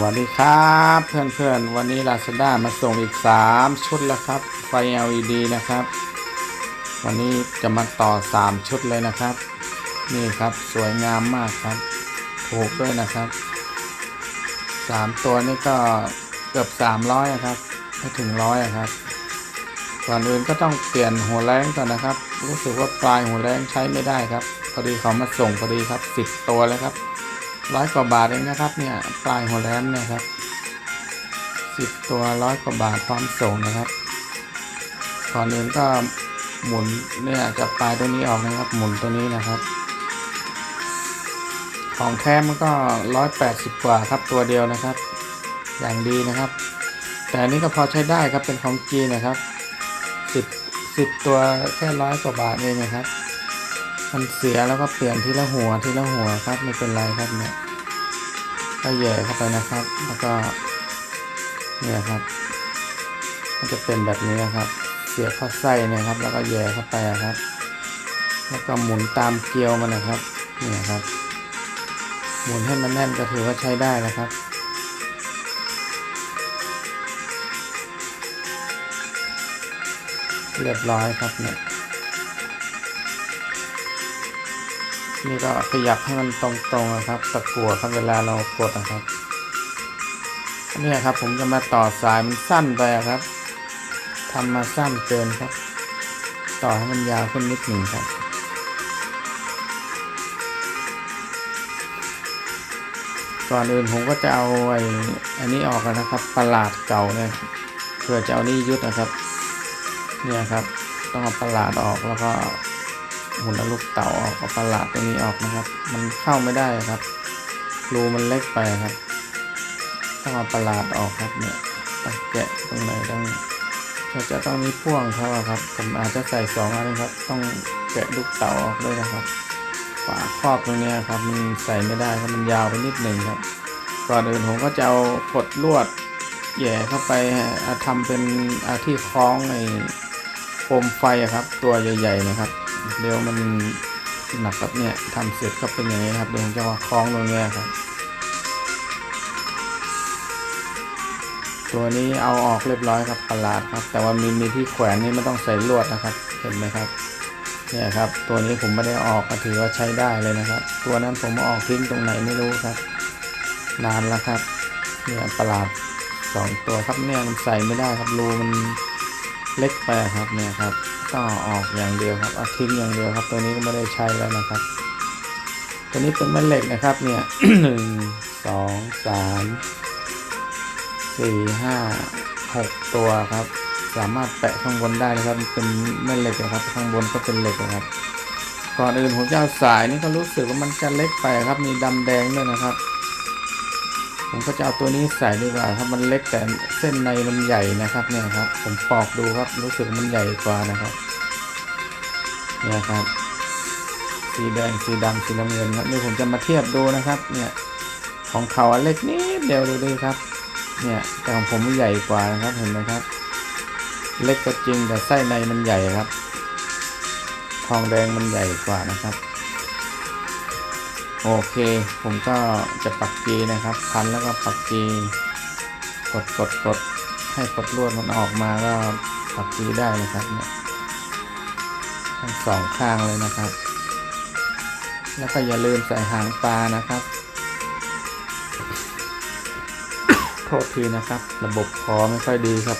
วัสดีครับเพื่อนๆ วันนี้ Lazada มาส่งอีก 3 ชุดแล้วครับ ไฟ LED นะครับ วันนี้จะมาต่อ 3 ชุดเลยนะครับ นี่ครับสวยงามมากครับ ถูกด้วยนะครับ 3 ตัวนี้ก็เกือบ 300อะครับไม่ถึงร้อยครับ ก่อนอื่นก็ต้องเปลี่ยนหัวแรงก่อนนะครับ รู้สึกว่าปลายหัวแรงใช้ไม่ได้ครับพอดีเขามาส่งพอดีครับ 10 ตัวเลยครับ ร้อยกว่าบาทเองนะครับเนี่ยปลายหัวแหลมนี่ยครับสิบตัวร้อยกว่าบาทพร้อมส่งนะครับก่อนอื่นก็หมุนเนี่ยจะปลายตัวนี้ออกนะครับ หมุนตัวนี้นะครับ ของแท้มันก็ร้อยแปดสิบกว่าครับตัวเดียวนะครับ อย่างดีนะครับ แต่นนี้ก็พอใช้ได้ครับเป็นของจีนนะครับสิบสิบตัวแค่ร้อยกว่าบาทเองนะครับ มันเสียแล้วก็เปลี่ยนทีละหัวทีละหัวครับไม่เป็นไรครับเนี่ยก็แย่เข้าไปนะครับ แล้วก็เนี่ยครับ มันจะเป็นแบบนี้นะครับ เสียบเข้าไส้เนี่ยครับ แล้วก็แย่เข้าไปอะครับ แล้วก็หมุนตามเกลียวมันนะครับเนี่ยครับ หมุนให้มันแน่นก็ถือว่าใช้ได้นะครับเรียบร้อยครับเนี่ย นี่ก็ขยับให้มันตรงๆนะครับ ตะกั่วครับเวลาเรากดนะครับเนี่ยครับ ผมจะมาต่อสายมันสั้นไปครับทำมาสั้นเกินครับ ต่อให้มันยาวขึ้นนิดหนึ่งครับก่อนอื่นผมก็จะเอาไอ้อันนี้ออกกันนะครับประหลาดเก่าเนี่ยเพื่อจะเอานี่ยึดนะครับ เนี่ยครับ ต้องเอาประหลาดออกแล้วก็ หมุนเอาลูกเต่าออกเอาประหลาดตัวนี้ออกนะครับ มันเข้าไม่ได้ครับ รูมันเล็กไปครับต้องเอาประหลาดออกครับเนี่ยต้องแกะตรงไหนต้องถ้าจะต้องมีพ่วงเขาครับ ผมอาจจะใส่สองอันนะครับ ต้องแกะลูกเต่าออกด้วยนะครับฝาครอบตรงนี้ครับ มันใส่ไม่ได้ครับมันยาวไปนิดหนึ่งครับ ก่อนอื่นผมก็จะเอากดลวดแหย่เข้าไปอะทำเป็นอาที่คล้องไอ้โคมไฟครับ ตัวใหญ่ ๆ นะครับ เดี๋ยวมันหนักครับเนี่ยทำเสร็จก็เป็นอย่างนี้ครับเดี๋ยวผมจะมาคล้องตรงนี้ครับ ตัวนี้เอาออกเรียบร้อยครับประหลาดครับ แต่ว่ามีมีที่แขวนนี่ไม่ต้องใส่ลวดนะครับ เห็นไหมครับเนี่ยครับ ตัวนี้ผมไม่ได้ออกก็ถือว่าใช้ได้เลยนะครับ ตัวนั้นผมอออกทิ้งตรงไหนไม่รู้ครับ นานแล้วครับเนี่ยประหลาดสองตัวครับเนี่ยมันใส่ไม่ได้ครับรูมันเล็กไปครับเนี่ยครับ ต้อออกอย่างเดียวครับอาทิ้งอย่างเดียวครับ ตัวนี้ก็ไม่ได้ใช้แล้วนะครับ ตัวนี้เป็นแม่เหล็กนะครับเนี่ยหนึ่งสองสามสี่ห้าหกตัวครับ สามารถแปะข้างบนได้นะครับเป็นแม่เหล็กนะครับ ข้างบนก็เป็นเหล็กนะครับก่อนอื่นผมจะเอาสายนี่ก็รู้สึกว่ามันจะเล็กไปครับ มีดำแดงด้วยนะครับ ผมก็จะเอาตัวนี้ใส่ดีกว่าครับมันเล็กแต่เส้นในมันใหญ่นะครับเนี่ยครับ ผมปอกดูครับรู้สึกมันใหญ่กว่านะครับเนี่ยครับ สีแดงสีดำสีน้ำเงินครับนี่ผมจะมาเทียบดูนะครับ เนี่ยของเขาเล็กนิดเดียวดูดิครับ เนี่ยแต่ของผมมันใหญ่กว่านะครับเห็นไหมครับ เล็กก็จริงแต่ไส้ในมันใหญ่ครับ ทองแดงมันใหญ่กว่านะครับ โอเค ผมก็จะปักกีนะครับ พันแล้วก็ปักกีกดกดกดให้กดลวดมันออกมาก็ปักกีได้นะครับเนี่ยทั้งสองข้างเลยนะครับ แล้วก็อย่าลืมใส่หางปลานะครับ โทษทีนะครับ ระบบคอไม่ค่อยดีครับ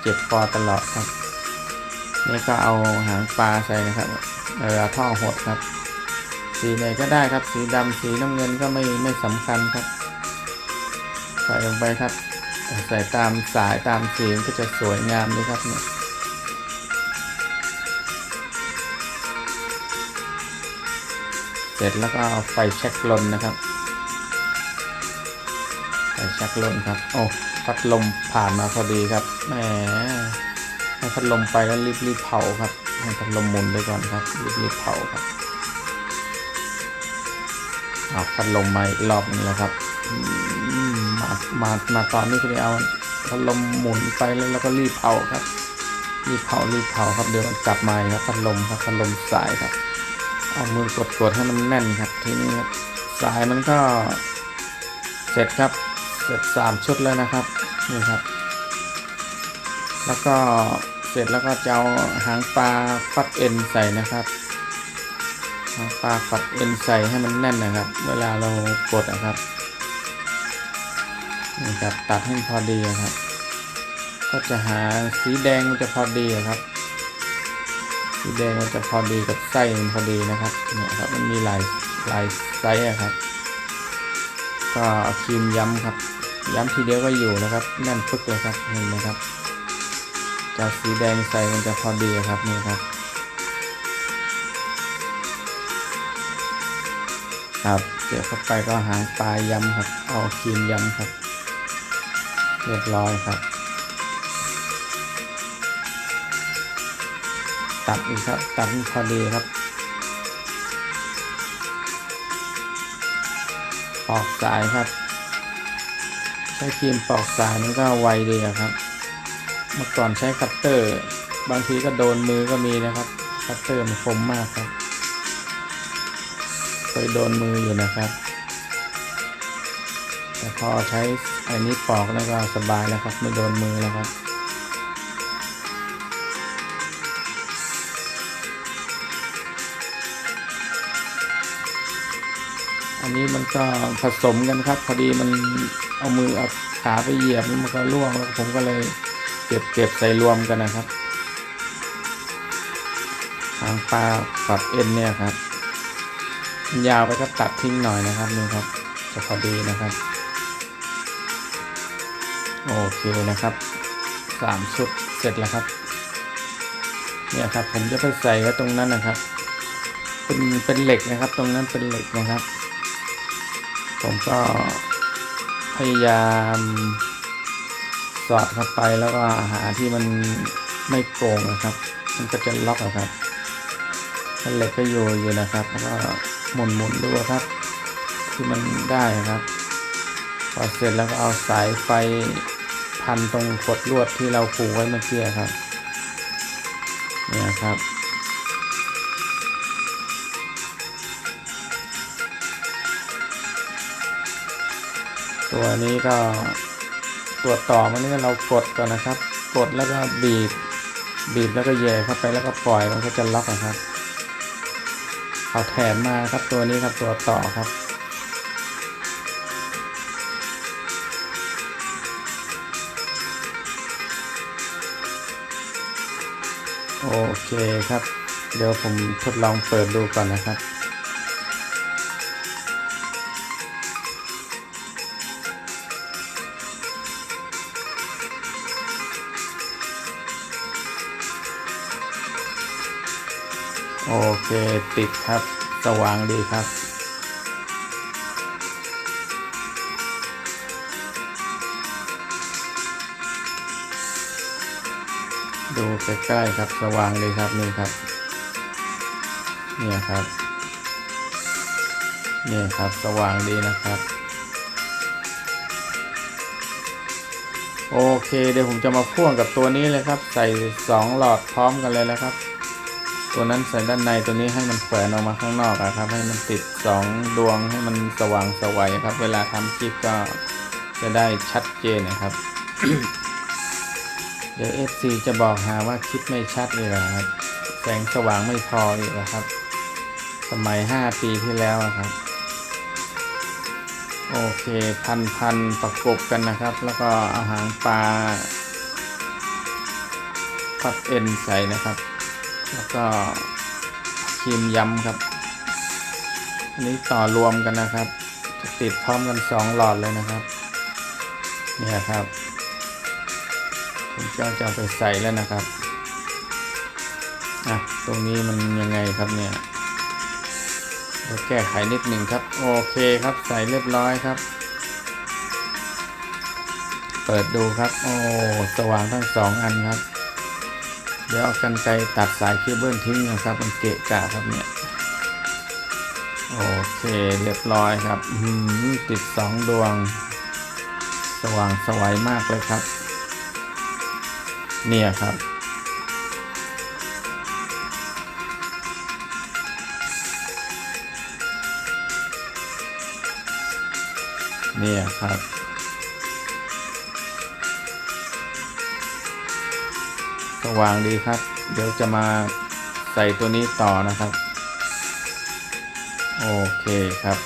เจ็บคอตลอดครับ นี่ก็เอาหางปลาใส่นะครับ เออท่อหดครับ สีไหนก็ได้ครับ สีดำสีน้ำเงินก็ไม่ไม่สำคัญครับ ใส่ลงไปครับ ใส่ตามสายตามสีก็จะสวยงามเลยครับเนี่ยเสร็จแล้วก็เอาไฟเช็คลนนะครับ ไฟเช็คลนครับ โอ้พัดลมผ่านมาพอดีครับ แหมให้พัดลมไปแล้วรีบรีบเผาครับ ให้พัดลมหมุนไปก่อนครับ รีบรีบเผาครับ เอาพัดลมมาอีกรอบนึงแล้วครับ มา มา มาตอนนี้ก็ได้เอาพัดลมหมุนไปแล้วแล้วก็รีบเผาครับ รีบเผารีบเผาครับเดี๋ยวมันกลับมาครับพัดลมครับพัดลมสายครับ เอามือกดๆให้มันแน่นครับ ทีนี้ครับสายมันก็เสร็จครับ เสร็จสามชุดแล้วนะครับนี่ครับ แล้วก็เสร็จแล้วก็จะเอาหางปลาฟัดเอ็นใส่นะครับ ปลาฟัดเอ็นใส่ให้มันแน่นนะครับ เวลาเรากดนะครับนี่ครับตัดให้พอดีครับ ก็จะหาสีแดงมันจะพอดีครับ สีแดงมันจะพอดีกับไส้มันพอดีนะครับเนี่ยครับมันมีหลายหลายไซส์อะครับ ก็เอาครีมย้ำครับ ย้ำทีเดียวก็อยู่นะครับแน่นปึ๊กเลยครับเห็นไหมครับจะสีแดงใส่มันจะพอดีครับนี่ครับ ครับเสียบเข้าไปก็หางปลายยำครับ เอาครีมยำครับ เรียบร้อยครับ ตัดอีกครับ ตัดพอดีครับ ปอกสายครับ ใช้ครีมปอกสายมันก็ไวดีอะครับ เมื่อก่อนใช้คัตเตอร์ บางทีก็โดนมือก็มีนะครับ คัตเตอร์มันคมมากครับ เคยโดนมืออยู่นะครับ แต่พอใช้อันนี้ปอกแล้วก็สบายแล้วครับ ไม่โดนมือแล้วครับอันนี้มันก็ผสมกันครับ พอดีมันเอามือเอาขาไปเหยียบมันก็ล่วงแล้วผมก็เลยเก็บเก็บใส่รวมกันนะครับหางปลาฝัดเอ็นเนี่ยครับ ยาวไปก็ตัดทิ้งหน่อยนะครับนี่ครับ จะพอดีนะครับ โอเคนะครับสามชุดเสร็จแล้วครับ เนี่ยครับผมจะไปใส่ไว้ตรงนั้นนะครับ เป็นเป็นเหล็กนะครับ ตรงนั้นเป็นเหล็กนะครับ ผมก็พยายามสอดเข้าไปแล้วก็หาที่มันไม่โกงนะครับ มันก็จะล็อกอะครับเหล็กก็อยู่อยู่นะครับแล้วก็ หมุนหมุนดูครับที่มันได้ครับ พอเสร็จแล้วก็เอาสายไฟพันตรงกดลวดที่เราผูกไว้เมื่อกี้ครับเนี่ยครับตัวนี้ก็ตัวต่อมันนี่เรากดก่อนนะครับ กดแล้วก็บีบ บีบแล้วก็แย่เข้าไปแล้วก็ปล่อยมันก็จะล็อกอะครับ เอาแถมมาครับตัวนี้ครับตัวต่อครับ โอเคครับ เดี๋ยวผมทดลองเปิดดูก่อนนะครับ ติดครับ สว่างดีครับ ดูใกล้ๆครับสว่างเลยครับนี่ครับ เนี่ยครับ เนี่ยครับสว่างดีนะครับ โอเคเดี๋ยวผมจะมาพ่วงกับตัวนี้เลยครับ ใส่สองหลอดพร้อมกันเลยแล้วครับ ตัวนั้นใส่ด้านในตัวนี้ให้มันแขวนออกมาข้างนอกอะครับ ให้มันติดสองดวงให้มันสว่างสวัยครับ เวลาทำคลิปก็จะได้ชัดเจนนะครับ เดี๋ยว FC จะบอกหาว่าคลิปไม่ชัดเลยนะครับ แสงสว่างไม่พออีกนะครับ สมัย 5 ปีที่แล้วครับ โอเคพันพันประกบกันนะครับ แล้วก็เอาหางปลาพัดเอ็นใส่นะครับ แล้วก็ครีมย้ำครับ อันนี้ต่อรวมกันนะครับ จะติดพร้อมกันสองหลอดเลยนะครับ เนี่ยครับผมก็จะไปใส่แล้วนะครับอะตรงนี้มันยังไงครับเนี่ยเดี๋ยวแก้ไขนิดหนึ่งครับ โอเคครับใส่เรียบร้อยครับ เปิดดูครับ โอ้ สว่างทั้งสองอันครับ ดี๋ยวเอากันไกตัดสายเคเบิลทิ้งนะครับ มันเกะกะครับเนี่ย โอเค เรียบร้อยครับอืมติดสองดวง สว่างสวัยมากเลยครับ เนี่ยครับเนี่ยครับ สว่างดีครับ เดี๋ยวจะมาใส่ตัวนี้ต่อนะครับ โอเคครับ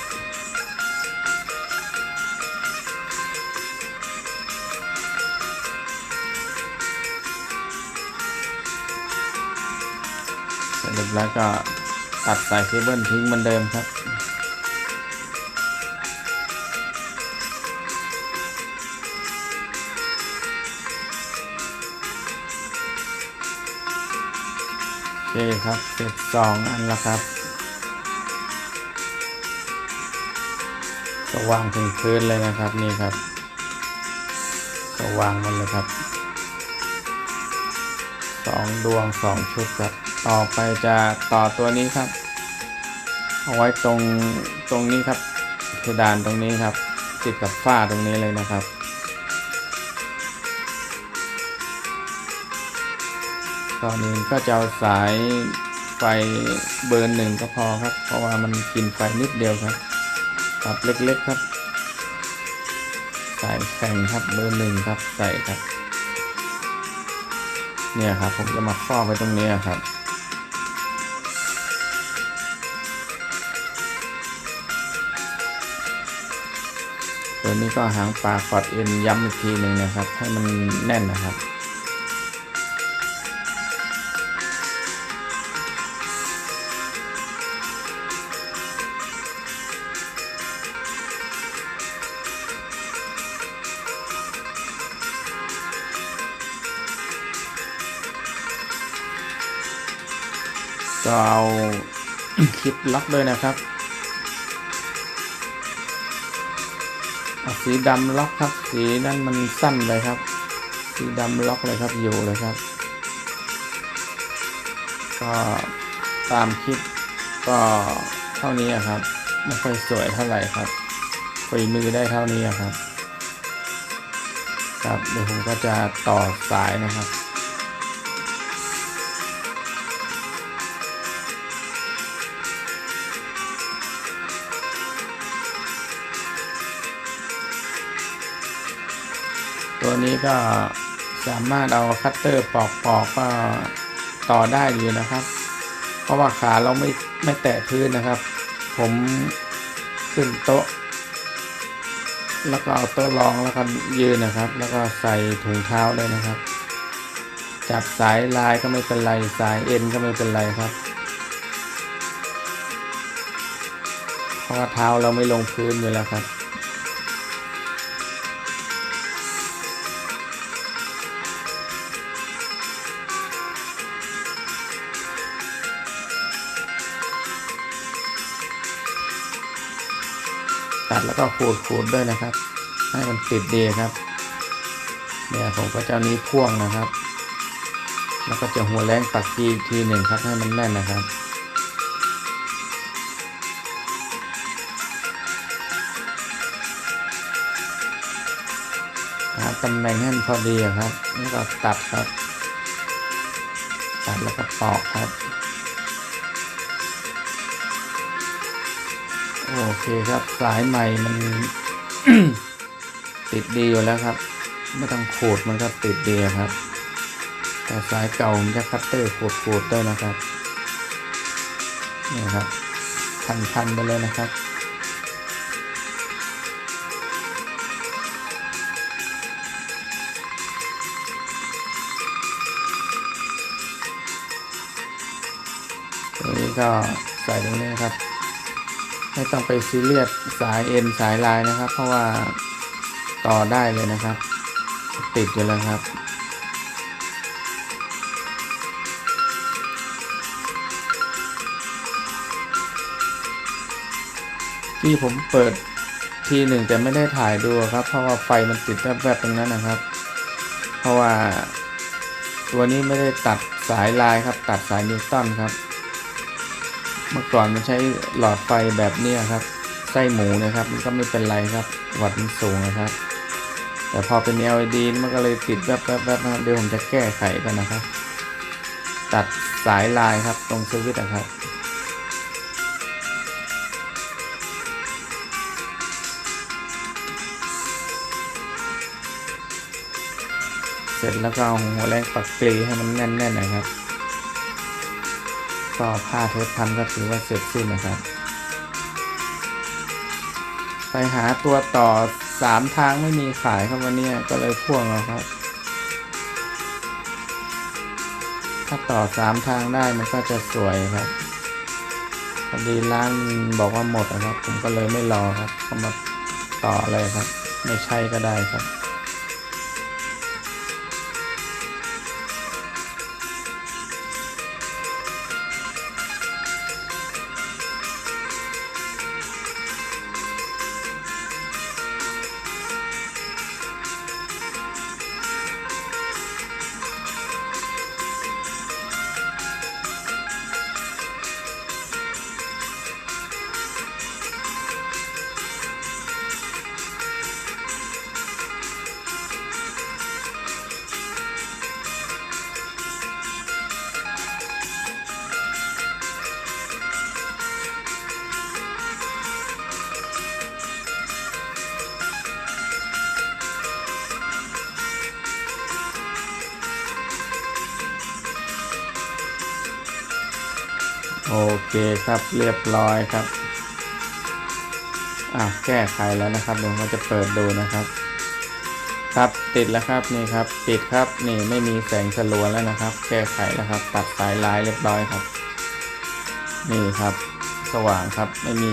เสร็จเรียบร้อยก็ตัดสายเคเบิลทิ้งเหมือนเดิมครับ คครับเสร็จสองอันแล้วครับ สว่างถึงพื้นเลยนะครับนี่ครับ สว่างหมันเลยครับสองดวงสองชุดครับ ต่อไปจะต่อตัวนี้ครับ เอาไว้ตรงตรงนี้ครับเพดานตรงนี้ครับ ติดกับฝ้าตรงนี้เลยนะครับ ตอนนี้ก็จะเอาสายไฟเบอร์หนึ่งก็พอครับ เพราะว่ามันกินไฟนิดเดียวครับตัดเล็กๆครับ สายแข็งครับเบอร์หนึ่งครับใส่ครับ เนี่ยครับผมจะมาครอบไว้ตรงนี้ครับตัวนี้ก็หางปลากอดเอ็นย้ำอีกทีหนึ่งนะครับ ให้มันแน่นนะครับ ลิปล็อกด้วยนะครับสีดำล็อกครับ สีนั่นมันสั้นเลยครับ สีดำล็อกเลยครับอยู่เลยครับ ก็ตามคลิปก็เท่านี้ครับ ไม่ค่อยสวยเท่าไหร่ครับฝีมือได้เท่านี้ครับ ครับเดี๋ยวผมก็จะต่อสายนะครับ ก็สามารถเอาคัตเตอร์ปอกๆกก็ต่อได้อยู่นะครับ เพราะว่าขาเราไม่ไม่แตะพื้นนะครับ ผมขึ้นโต๊ะ แล้วก็เอาโต๊ะรองแล้วก็ยืนนะครับ แล้วก็ใส่ถุงเท้าเลยนะครับ จับสายลายก็ไม่เป็นไร สายเอ็นก็ไม่เป็นไรครับ เพราะว่าเท้าเราไม่ลงพื้นอยู่แล้วครับ ตัดแล้วก็ขูดขูดด้วยนะครับ ให้มันติดดีครับ เนี่ยผมก็จะเอานี้พ่วงนะครับ แล้วก็จะหัวแรงปักทีทีหนึ่งครับให้มันแน่นนะครับหาตำแหน่งให้มันพอดีครับแล้วก็ตัดครับ ตัดแล้วก็ปอกครับ โอเคครับสายใหม่มันติดดีอยู่แล้วครับ ไม่ต้องขูดมันก็ติดดีครับ แต่สายเก่ามันจะคัตเตอร์ขูดขูดๆด้วยนะครับนี่ครับพันพันๆไปเลยนะครับตัวนี้ก็ใส่ตรงนี้ครับ ไม่ต้องไปซีเรียสสายเอ็นสายลายนะครับ เพราะว่าต่อได้เลยนะครับ ติดอยู่แล้วครับ ที่ผมเปิดทีหนึ่งแต่ไม่ได้ถ่ายดูครับ เพราะว่าไฟมันติดแวบๆตรงนั้นนะครับ เพราะว่าตัวนี้ไม่ได้ตัดสายลายครับ ตัดสายนิวตันครับ เมื่อก่อนมันใช้หลอดไฟแบบนี้ครับ ไส้หมูนะครับ มันก็ไม่เป็นไรครับ วัดมันสูงนะครับ แต่พอเป็น LED มันก็เลยติดแวบๆๆนะครับเดี๋ยวผมจะแก้ไขกันนะครับ ตัดสายลายครับตรงสวิตช์นะครับเสร็จแล้วก็เอาหัวแรงปักกลีให้มันแน่นๆนะครับ ก็ผ้าเทปพันก็ถือว่าเสร็จสิ้นนะครับ ไปหาตัวต่อสามทางไม่มีขายครับวันนี้ก็เลยพ่วงเอาครับ ถ้าต่อสามทางได้มันก็จะสวยครับพอดีร้านบอกว่าหมดนะครับ ผมก็เลยไม่รอครับก็มาต่อเลยครับ ไม่ใช่ก็ได้ครับ โอเคครับเรียบร้อยครับอะแก้ไขแล้วนะครับเดี๋ยวผมก็จะเปิดดูนะครับ ครับติดแล้วครับนี่ครับปิดครับนี่ไม่มีแสงสลัวแล้วนะครับ แก้ไขแล้วครับ ตัดสายลายเรียบร้อยครับ นี่ครับ สว่างครับไม่มี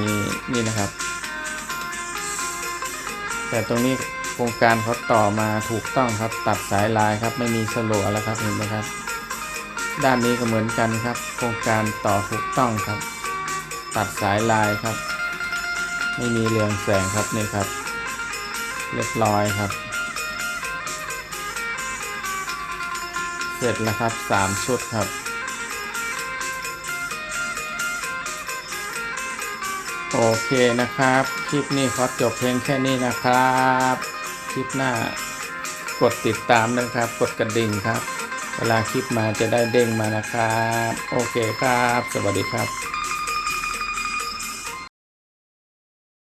นี่นะครับ แต่ตรงนี้โครงการเขาต่อมาถูกต้องครับ ตัดสายลายครับ ไม่มีสลัวแล้วครับเห็นไหมครับ ด้านนี้ก็เหมือนกันครับ โครงการต่อถูกต้องครับ ตัดสายลายครับ ไม่มีเรืองแสงครับนี่ครับ เรียบร้อยครับ เสร็จแล้วครับสามชุดครับโอเคนะครับ คลิปนี้ขอจบเพียงแค่นี้นะครับ คลิปหน้ากดติดตามนะครับ กดกระดิ่งครับ เวลาคลิปมาจะได้เด้งมานะครับ โอเคครับ สวัสดีครับ